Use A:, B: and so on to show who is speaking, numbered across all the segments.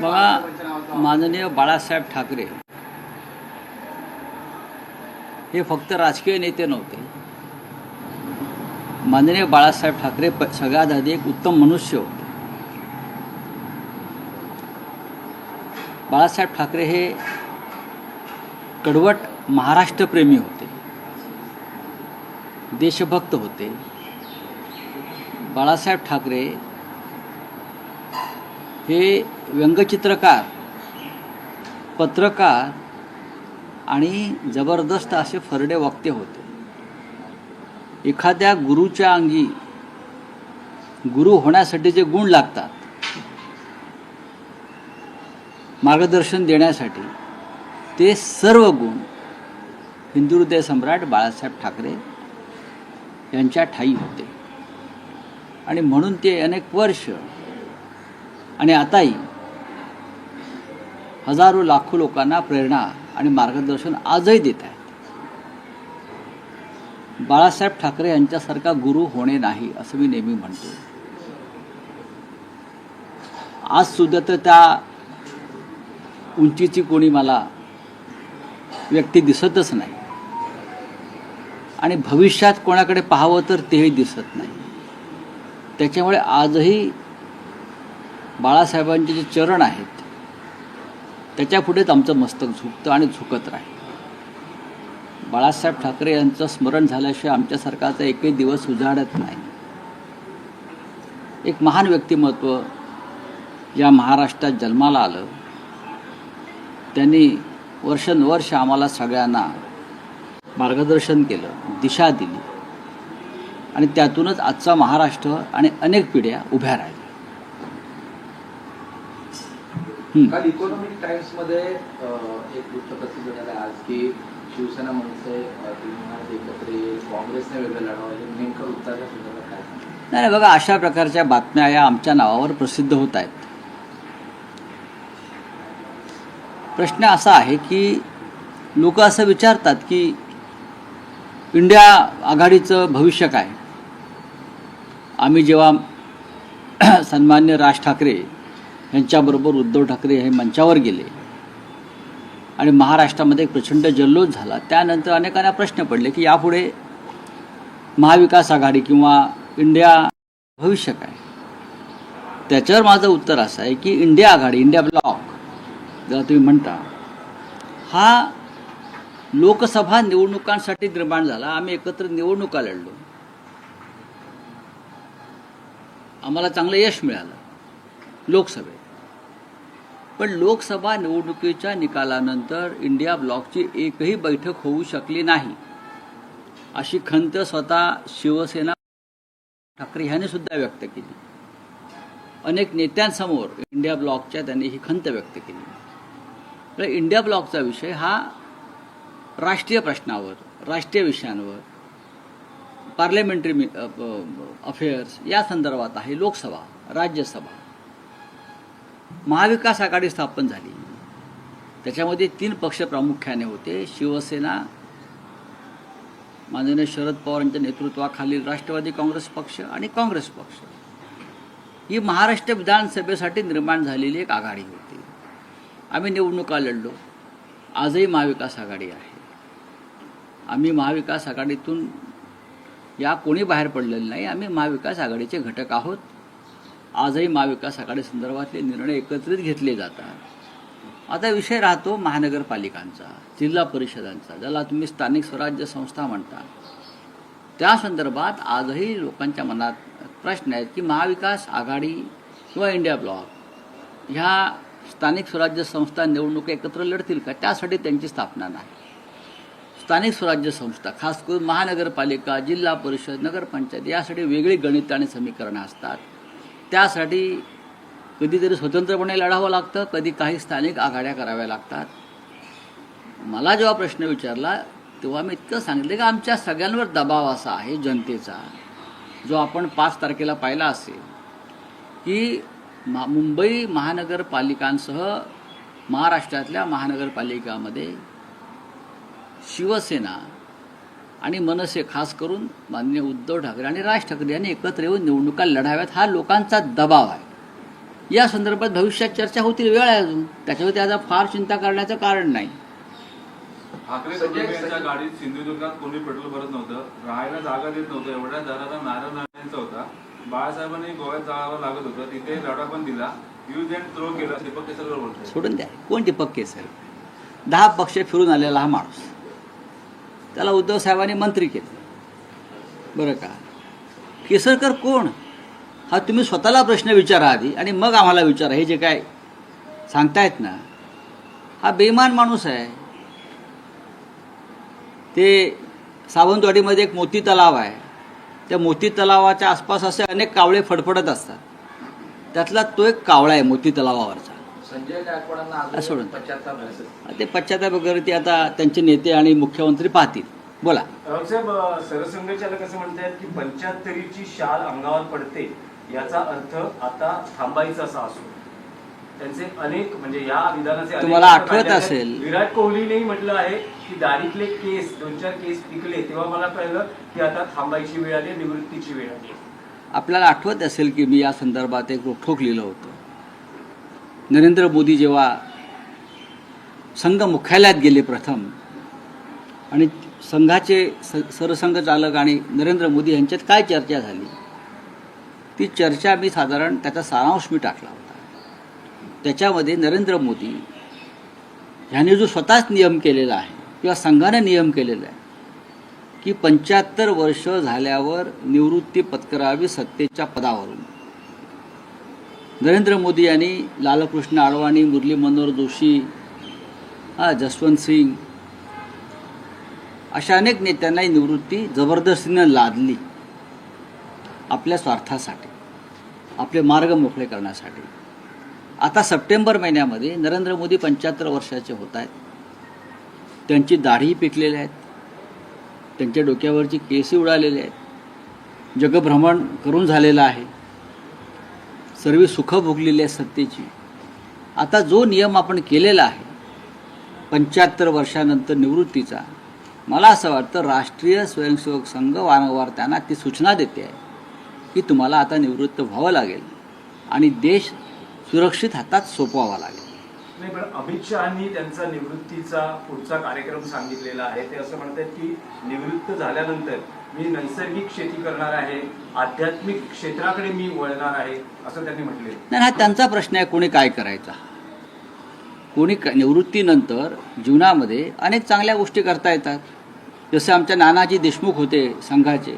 A: बघा माननीय बाळासाहेब ठाकरे. हे फक्त राजकीय नेते नव्हते. माननीय बाळासाहेब ठाकरे सगळ्यात आधी एक उत्तम मनुष्य होते. बाळासाहेब ठाकरे हे कडवट महाराष्ट्रप्रेमी होते. देशभक्त होते. बाळासाहेब ठाकरे हे व्यंगचित्रकार पत्रकार आणि जबरदस्त असे फरडे वक्ते होते. एखाद्या गुरुच्या अंगी गुरु होण्यासाठी जे गुण लागतात मार्गदर्शन देण्यासाठी ते सर्व गुण हिंदू हृदय सम्राट बाळासाहेब ठाकरे यांच्या ठाई होते. आणि म्हणून ते अनेक वर्ष आणि आताही हजारो लाखो लोकांना प्रेरणा आणि मार्गदर्शन आजही देत आहेत. बाळासाहेब ठाकरे यांच्यासारखा गुरु होणे नाही असं मी नेहमी म्हणतो. आज सुद्धा तर त्या उंचीची कोणी मला व्यक्ती दिसतच नाही. आणि भविष्यात कोणाकडे पाहावं तर तेही दिसत नाही. त्याच्यामुळे आजही बाळासाहेबांचे जे चरण आहेत त्याच्यापुढेच आमचं मस्तक झुकतं आणि झुकत राहील. बाळासाहेब ठाकरे यांचं स्मरण झाल्याशिवाय आमच्या सरकारचा एकही दिवस उजाडत नाही. एक महान व्यक्तिमत्व या महाराष्ट्रात जन्माला आलं. त्यांनी वर्षानुवर्ष आम्हाला सगळ्यांना मार्गदर्शन केलं दिशा दिली. आणि त्यातूनच आजचा महाराष्ट्र आणि अनेक पिढ्या उभ्या राहिल्या हं.
B: काल इकॉनॉमिक टाइम्समध्ये एक वृत्त प्रसिद्ध झालं आज की शिवसेना म्हणते एकत्र येईल काँग्रेसने वेगळं लढावं हे नेमकं संदर्भात काय
A: नाही, बघा अशा प्रकारच्या बातम्या या आमच्या नावावर प्रसिद्ध होत आहेत. प्रश्न असा आहे की लोक असं विचारतात की इंडिया आघाडीचं भविष्य काय? आम्ही जेव्हा सन्मान्य राज ठाकरे यांच्याबरोबर उद्धव ठाकरे हे मंचावर गेले. आणि महाराष्ट्रामध्ये एक प्रचंड जल्लोष झाला. त्यानंतर अनेकांना प्रश्न पडले की यापुढे महाविकास आघाडी किंवा इंडिया भविष्य काय? त्याच्यावर माझं उत्तर असं आहे की इंडिया आघाडी इंडिया ब्लॉक ज्याला तुम्ही म्हणता हा लोकसभा निवडणुकांसाठी निर्माण झाला. आम्ही एकत्र निवडणुका लढलो. आम्हाला चांगलं यश मिळालं. लोकसभेत. पण लोकसभा निवडणुकीच्या निकालानंतर इंडिया ब्लॉकची एकही बैठक होऊ शकली नाही. अशी खंत स्वतः शिवसेना ठाकरे ह्याने सुद्धा व्यक्त केली. अनेक नेत्यांसमोर इंडिया ब्लॉकच्या त्यांनी ही खंत व्यक्त केली. तर इंडिया ब्लॉकचा विषय हा राष्ट्रीय प्रश्नावर राष्ट्रीय विषयांवर पार्लमेंटरी अफेअर्स या संदर्भात आहे लोकसभा राज्यसभा. महाविकास आघाडी स्थापन झाली. त्याच्यामध्ये तीन पक्ष प्रामुख्याने होते. शिवसेना माननीय शरद पवार यांच्या नेतृत्वाखालील राष्ट्रवादी काँग्रेस पक्ष आणि काँग्रेस पक्ष. ही महाराष्ट्र विधानसभेसाठी निर्माण झालेली एक आघाडी होती. आम्ही निवडणुका लढलो. आजही महाविकास आघाडी आहे. आम्ही महाविकास आघाडीतून या कोणी बाहेर पडलेलं नाही. आम्ही महाविकास आघाडीचे घटक आहोत. आजही महाविकास आघाडी संदर्भातले निर्णय एकत्रित घेतले जातात. आता विषय राहतो महानगरपालिकांचा जिल्हा परिषदांचा ज्याला तुम्ही स्थानिक स्वराज्य संस्था म्हणता त्या संदर्भात आजही लोकांच्या मनात प्रश्न आहेत की महाविकास आघाडी किंवा इंडिया ब्लॉक ह्या स्थानिक स्वराज्य संस्था निवडणुका एकत्र लढतील का? त्यासाठी त्यांची स्थापना नाही. स्थानिक स्वराज्य संस्था खास करून महानगरपालिका जिल्हा परिषद नगरपंचायत यासाठी वेगळी गणित आणि समीकरणं असतात. त्यासाठी कधीतरी स्वतंत्रपणे लढावं लागतं कधी काही स्थानिक आघाड्या कराव्या लागतात. मला जेव्हा प्रश्न विचारला तेव्हा मी इतकं सांगितलं की आमच्या सगळ्यांवर दबाव असा आहे जनतेचा. जो आपण पाच तारखेला पाहिला असेल की मा मुंबई महानगरपालिकांसह महाराष्ट्रातल्या महानगरपालिकामध्ये शिवसेना आणि मनसे खास करून माननीय उद्धव ठाकरे आणि राज ठाकरे यांनी एकत्र येऊन निवडणुका लढाव्यात. हा लोकांचा दबाव आहे. या संदर्भात भविष्यात चर्चा होतील वेळ आहे अजून. त्याच्यावरती आता फार चिंता करण्याचं कारण नाही.
C: गाडीत सिंधुदुर्गात कोणी पेट्रोल भरत नव्हतं राहायला जागा देत नव्हतं एवढ्या दराला नारायणचा होता. बाळासाहेबांनी गोव्यात जावं लागत होतं तिथे लढा पण दिला. यूज अँड थ्रो केला दीपक केसरकर बोलतोय.
A: सोडून द्या. कोण दीपक केसर दहा पक्ष फिरून आलेला हा माणूस. त्याला उद्धव साहेबांनी मंत्री केलं. बरं का? केसरकर कोण? हा तुम्ही स्वतःला प्रश्न विचारा आधी आणि मग आम्हाला विचारा. हे जे काय सांगतायत ना हा बेमान माणूस आहे. ते सावंतवाडीमध्ये एक मोती तलाव आहे. त्या मोती तलावाच्या आसपास असे अनेक कावळे फडफडत असतात. त्यातला तो एक कावळा आहे मोती तलावावरचा.
B: संजय गायकवाडांना आहे.
A: ते पश्चाताप वगैरे ते आता त्यांचे नेते आणि मुख्यमंत्री पाहतील. बोला.
D: रावसाहेब अ, सरसंघचालक असं म्हणतात की पंच्याहत्तरीची शाल अंगावर पडते याचा अर्थ आता थांबायचा असा असो. त्यांचे अनेक म्हणजे या विधानाचे
A: तुम्हाला आठवत. असेल.
D: विराट कोहलीनेही म्हटलं आहे की दाढीतले केस दोन चार केस पिकले तेव्हा मला कळलं की आता थांबायची वेळ आली निवृत्तीची वेळ आली.
A: आपल्याला आठवत असेल की मी या संदर्भात एक रोखोक लिहिलं होतं. नरेंद्र मोदी जेव्हा संघ मुख्यालयात गेले प्रथम आणि संघाचे स सरसंघचालक आणि नरेंद्र मोदी यांच्यात काय चर्चा झाली? ती चर्चा मी साधारण त्याचा सारांश मी टाकला होता. त्याच्यामध्ये नरेंद्र मोदी ह्याने जो स्वतःच नियम केलेला आहे किंवा संघाने नियम केलेला आहे की पंच्याहत्तर वर्ष झाल्यावर निवृत्ती पत्करावी सत्तेच्या पदावरून. नरेंद्र मोदी यांनी लालकृष्ण आडवाणी मुरली मनोहर जोशी हा जसवंत सिंग अशा अनेक नेत्यांना ही निवृत्ती जबरदस्तीनं लादली आपल्या स्वार्थासाठी आपले मार्ग मोकळे करण्यासाठी. आता सप्टेंबर महिन्यामध्ये नरेंद्र मोदी पंच्याहत्तर वर्षाचे होत आहेत. त्यांची दाढी पिकलेल्या आहेत. त्यांच्या डोक्यावरची केसी उडालेले आहेत. जगभ्रमण करून झालेलं आहे. सर्व सुखं भोगलेली आहे सत्तेची. आता जो नियम आपण केलेला आहे पंच्याहत्तर वर्षानंतर निवृत्तीचा मला असं वाटतं राष्ट्रीय स्वयंसेवक संघ वारंवार त्यांना ती सूचना देते आहे की तुम्हाला आता निवृत्त व्हावं लागेल आणि देश सुरक्षित हातात सोपवावा लागेल.
D: नाही पण अमित शहानी त्यांचा निवृत्तीचा पुढचा कार्यक्रम सांगितलेला आहे. ते असं म्हणतात की निवृत्त झाल्यानंतर मी नैसर्गिक शेती करणार आहे आध्यात्मिक क्षेत्राकडे मी वळणार आहे असं त्यांनी म्हटले.
A: नाही हा त्यांचा प्रश्न आहे कोणी काय करायचा? कोणी निवृत्तीनंतर जीवनामध्ये अनेक चांगल्या गोष्टी करता येतात. जसे आमच्या नानाजी देशमुख होते संघाचे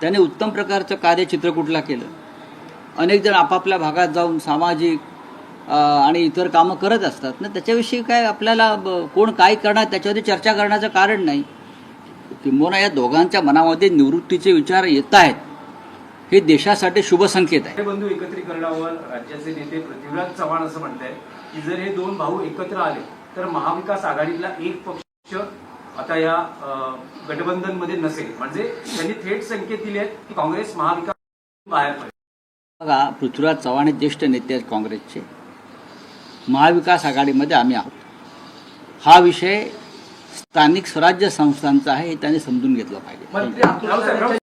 A: त्याने उत्तम प्रकारचं कार्य चित्रकूटला केलं. अनेक जण आपापल्या भागात जाऊन सामाजिक आणि इतर कामं करत असतात. ना त्याच्याविषयी काय आपल्याला कोण काय करणार त्याच्यावरती चर्चा करण्याचं कारण नाही. किंबहुना या दोघांच्या मनामध्ये निवृत्तीचे विचार येत आहेत. हे देशासाठी शुभ संकेत आहे.
D: हे बंधू एकत्रीकरणावर राज्याचे नेते पृथ्वीराज चव्हाण असं म्हणतायत की जर हे दोन भाऊ एकत्र आले तर महाविकास आघाडीतला एक पक्ष आता या अं, गठबंधनमध्ये नसेल. म्हणजे त्यांनी थेट संकेत दिले आहेत की काँग्रेस महाविकास बाहेर पडेल.
A: बघा पृथ्वीराज चव्हाण हे ज्येष्ठ नेते आहेत काँग्रेसचे. महाविकास आघाडीमध्ये आम्ही आहोत. हा विषय स्थानिक स्वराज्य संस्थांचं आहे हे त्यांनी समजून घेतलं पाहिजे.